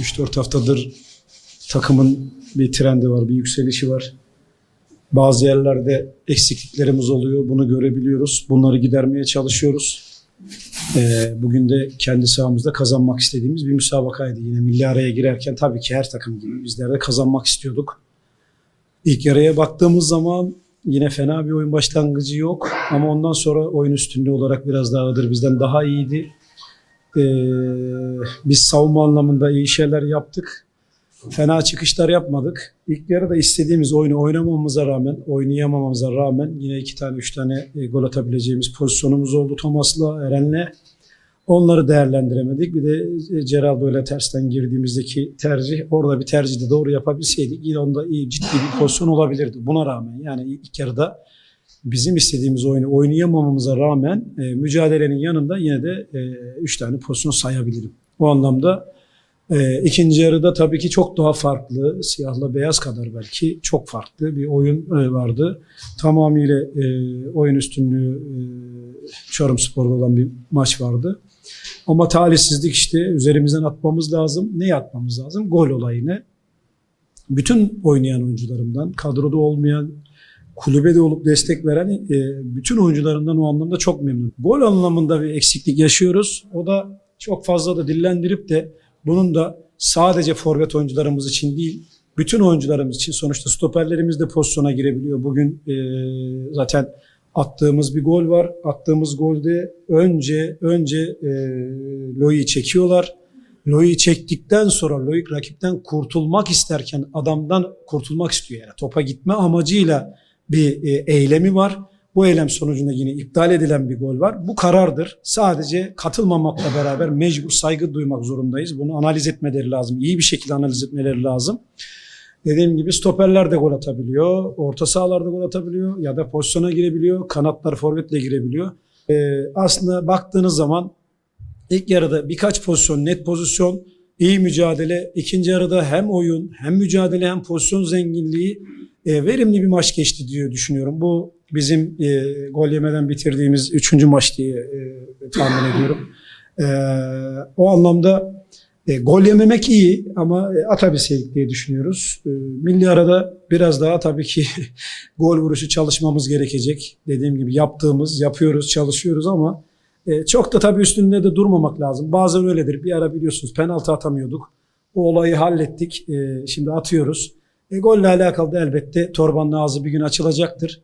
3-4 haftadır takımın bir trendi var, bir yükselişi var. Bazı yerlerde eksikliklerimiz oluyor. Bunu görebiliyoruz. Bunları gidermeye çalışıyoruz. Ee, bugün de kendi sahamızda kazanmak istediğimiz bir müsabakaydı. Yine milli araya girerken tabii ki her takım gibi bizler de kazanmak istiyorduk. İlk yarıya baktığımız zaman yine fena bir oyun başlangıcı yok. Ama ondan sonra oyun üstünlüğü olarak biraz daha Iğdır bizden daha iyiydi. Ee, biz savunma anlamında iyi şeyler yaptık. Fena çıkışlar yapmadık. İlk yarıda istediğimiz oyunu oynamamıza rağmen, oynayamamamıza rağmen yine iki tane, üç tane e, gol atabileceğimiz pozisyonumuz oldu Thomas'la, Eren'le. Onları değerlendiremedik. Bir de e, Geraldo ile tersten girdiğimizdeki tercih, orada bir tercihi de doğru yapabilseydik yine onda iyi, ciddi bir pozisyon olabilirdi. Buna rağmen yani ilk yarıda bizim istediğimiz oyunu oynayamamamıza rağmen e, mücadelenin yanında yine de e, üç tane pozisyon sayabilirim. O anlamda e, ikinci yarıda tabii ki çok daha farklı, siyahla beyaz kadar belki çok farklı bir oyun e, vardı. Tamamıyla e, oyun üstünlüğü e, Çorumspor'da olan bir maç vardı. Ama talihsizlik işte üzerimizden atmamız lazım. Neyi atmamız lazım? Gol olayını. Bütün oynayan oyuncularımdan, kadroda olmayan, kulübede olup destek veren e, bütün oyuncularından o anlamda çok memnun. Gol anlamında bir eksiklik yaşıyoruz. O da çok fazla da dillendirip de bunun da sadece forvet oyuncularımız için değil, bütün oyuncularımız için sonuçta stoperlerimiz de pozisyona girebiliyor. Bugün e, zaten attığımız bir gol var. Attığımız golde önce önce e, Loi'yi çekiyorlar. Loi'yi çektikten sonra Loic rakipten kurtulmak isterken adamdan kurtulmak istiyor yani. Topa gitme amacıyla bir e, eylemi var. Bu eylem sonucunda yine iptal edilen bir gol var. Bu karardır. Sadece katılmamakla beraber mecbur saygı duymak zorundayız. Bunu analiz etmeleri lazım. İyi bir şekilde analiz etmeleri lazım. Dediğim gibi stoperler de gol atabiliyor. Orta sahalarda gol atabiliyor. Ya da pozisyona girebiliyor. Kanatlar forvetle girebiliyor. Ee, aslında baktığınız zaman ilk yarıda birkaç pozisyon, net pozisyon, iyi mücadele. ikinci yarıda hem oyun, hem mücadele, hem pozisyon zenginliği e, verimli bir maç geçti diye düşünüyorum. Bu bizim e, gol yemeden bitirdiğimiz üçüncü maç diye e, tahmin ediyorum. E, o anlamda e, gol yememek iyi ama e, atabilseydik diye düşünüyoruz. E, milli arada biraz daha tabii ki gol vuruşu çalışmamız gerekecek. Dediğim gibi yaptığımız, yapıyoruz, çalışıyoruz ama e, çok da tabii üstünde de durmamak lazım. Bazen öyledir. Bir ara biliyorsunuz penaltı atamıyorduk. O olayı hallettik. E, şimdi atıyoruz. E, golle alakalı da elbette torbanın ağzı bir gün açılacaktır.